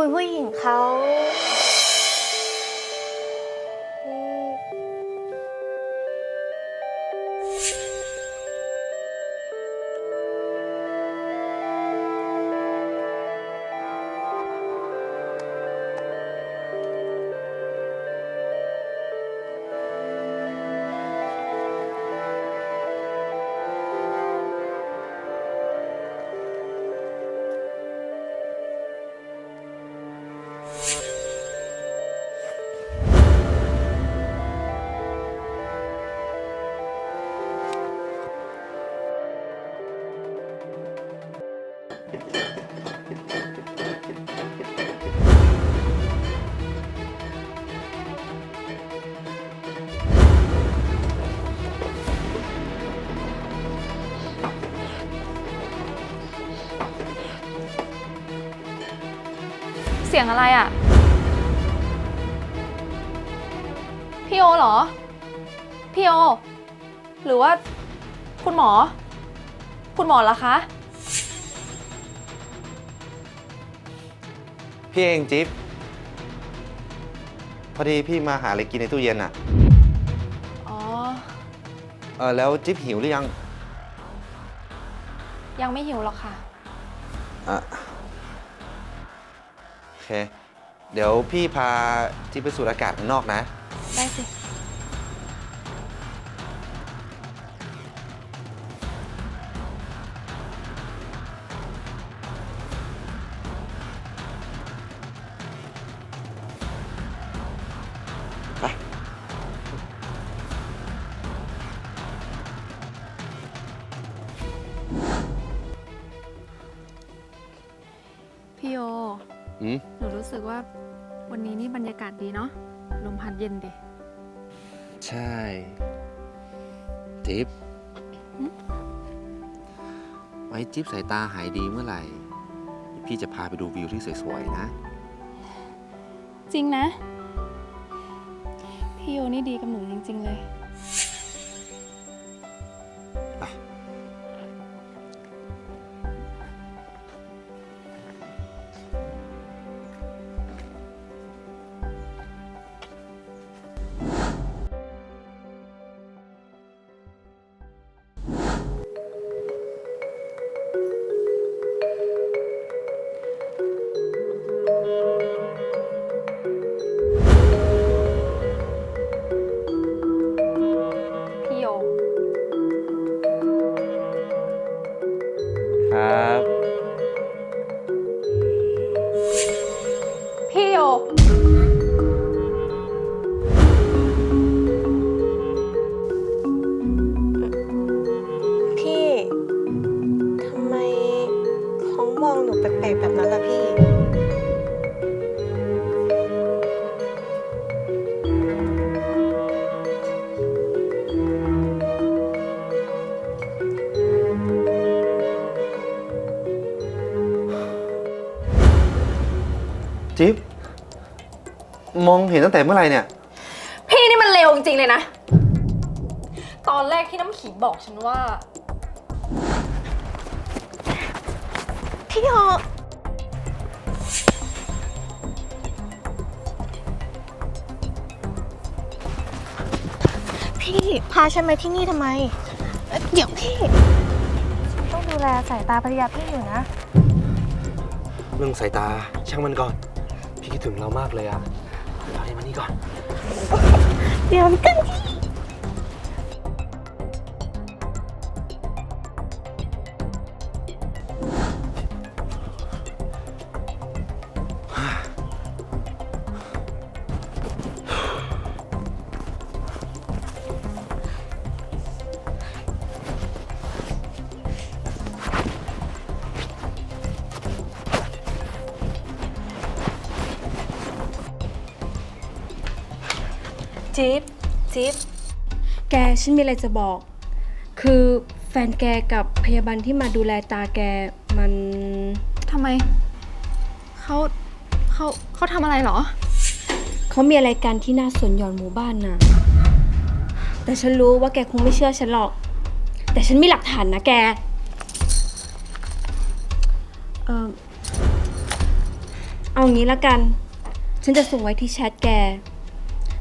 คุณผู้หญิงเขา สียงอะไรอะ่ะ พี่โอเหรอ พี่โอ หรือว่า คุณหมอ คุณหมอเหรอคะ พี่เองจิ๊บพอดีพี่มาหาอะไรกินในตู้เย็นอะ อ๋อ เออแล้วจิ๊บหิวหรือยัง ยังไม่หิวหรอกค่ะ อะโอ เค เดี๋ยวพี่พาที่ไปสูดอากาศข้างนอกนะ ได้สิ สึกว่าวันนี้นี่บรรยากาศดีเนาะลมพัดเย็นดิใช่จิ๊บไว้จิ๊บสายตาหายดีเมื่อไหร่ พี่จะพาไปดูวิวที่สวยๆนะ จริงนะ พี่โอนี่ดีกับหนูจริง ๆ เลย พี่โอพี่ ทำไมเขามองหนูแปลกๆแบบนั้นล่ะพี่ จิ๊บ มองเห็นตั้งแต่เมื่อไหร่เนี่ย พี่นี่มันเลวจริงๆเลยนะ ตอนแรกที่น้ำขิงบอกฉันว่า พี่โอพี่พาฉันมาที่นี่ทำไมเอ่อเดี๋ยวพี่ต้องดูแลสายตาภรรยาพี่อยู่นะ เรื่องสายตาช่างมันก่อน พี่คิดถึงเรามากเลยอะเราให้มา นี่ก่อน เดี๋ยวกันพี่ จิ๊บจิ๊บแกฉันมีอะไรจะบอก คือแฟนแกกับพยาบาลที่มาดูแลตาแกมันทำไม เขาเขาเขาทำอะไรเหรอ เขามีอะไรกันที่หน้าสวนหย่อนหมู่บ้านน่ะ แต่ฉันรู้ว่าแกคงไม่เชื่อฉันหรอก แต่ฉันมีหลักฐานนะแก เออเอางี้ละกัน ฉันจะส่งไว้ที่แชทแก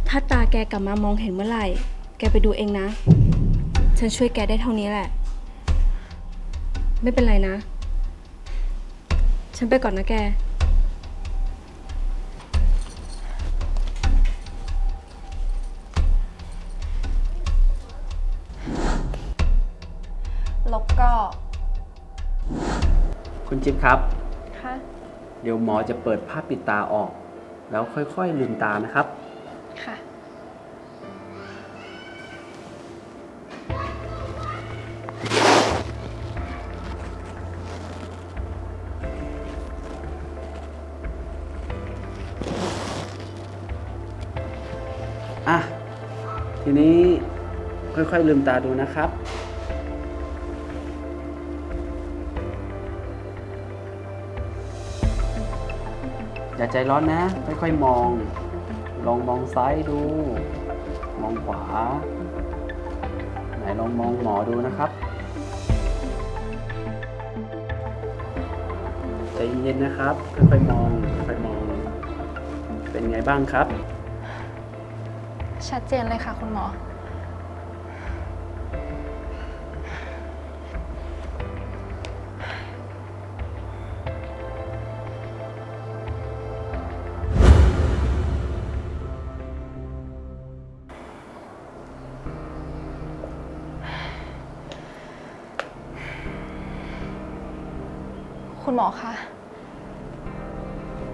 ถ้าตาแกกลับมามองเห็นเมื่อไหร่ แกไปดูเองนะ ฉันช่วยแกได้เท่านี้แหละ ไม่เป็นไรนะ ฉันไปก่อนนะแก แล้วก็คุณจิ๊บครับ ค่ะ เดี๋ยวหมอจะเปิดผ้าปิดตาออก แล้วค่อยๆลืมตานะครับ ทีนี้ค่อยๆลืมตาดูนะครับ อย่าใจร้อนนะ ค่อยๆมอง ลองมองซ้ายดู มองขวา ไหนลองมองหมอดูนะครับ ใจเย็นๆนะครับ ค่อยๆมอง ค่อยๆมอง เป็นไงบ้างครับ ชัดเจนเลยค่ะ คุณหมอ คุณหมอคะ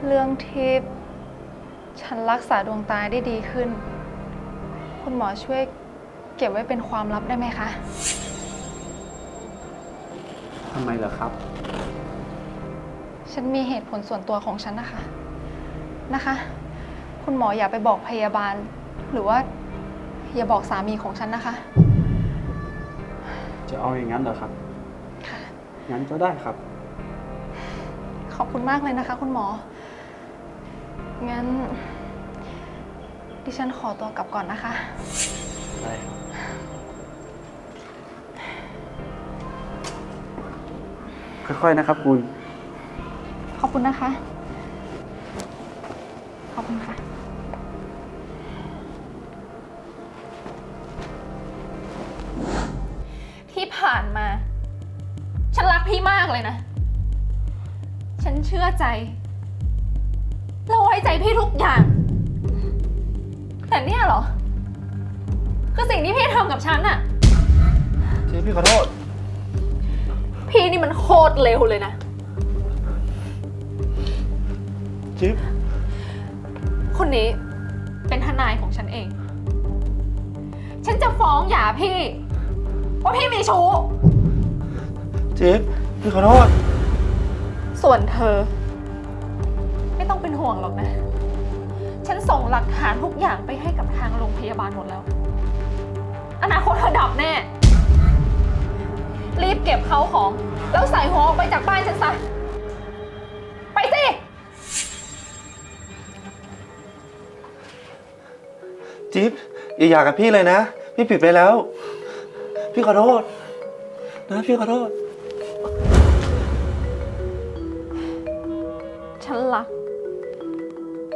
เรื่องที่ฉันรักษาดวงตาได้ดีขึ้น คุณหมอช่วยเก็บไว้เป็นความลับได้ไหมคะ ทำไมเหรอครับ ฉันมีเหตุผลส่วนตัวของฉันนะคะ นะคะ คุณหมออย่าไปบอกพยาบาล หรือว่า อย่าบอกสามีของฉันนะคะ จะเอาอย่างนั้นเหรอครับ ค่ะ งั้นก็ได้ครับ ขอบคุณมากเลยนะคะ คุณหมอ งั้น ดิฉันขอตัวกลับก่อนนะคะ ได้ครับ ค่อยๆนะครับคุณ ขอบคุณนะคะ ขอบคุณค่ะ ที่ผ่านมา ฉันรักพี่มากเลยนะ ฉันเชื่อใจ เราไว้ใจพี่ทุกอย่าง แต่เนี่ยเหรอ คือสิ่งที่พี่ทำกับฉันอะจิ๊บพี่ขอโทษ พี่นี่มันโคตรเลวเลยนะ จิ๊บคนนี้เป็นทนายของฉันเอง ฉันจะฟ้องหย่าพี่ ว่าพี่มีชู้ จิ๊บพี่ขอโทษ ส่วนเธอ ไม่ต้องเป็นห่วงหรอกนะ ฉันส่งหลักฐานทุกอย่างไปให้กับทางโรงพยาบาลหมดแล้ว อนาคตเธอดับแน่ รีบเก็บเขาของ แล้วใส่หัวออกไปจากบ้านฉันซะ ไปสิ จิ๊บอย่าหย่ากับพี่เลยนะ พี่ผิดไปแล้ว พี่ขอโทษ นะพี่ขอโทษ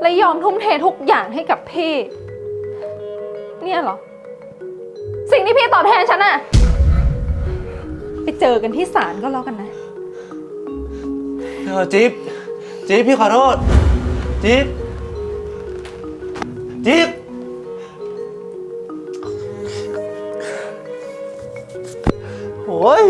และยอมทุ่มเททุกอย่างให้กับพี่ เนี่ยเหรอ สิ่งที่พี่ตอบแทนฉันอะไปเจอกันที่ศาลก็แล้วกันนะ เออจิ๊บจิ๊บพี่ขอโทษจิ๊บจิ๊บโอ้ย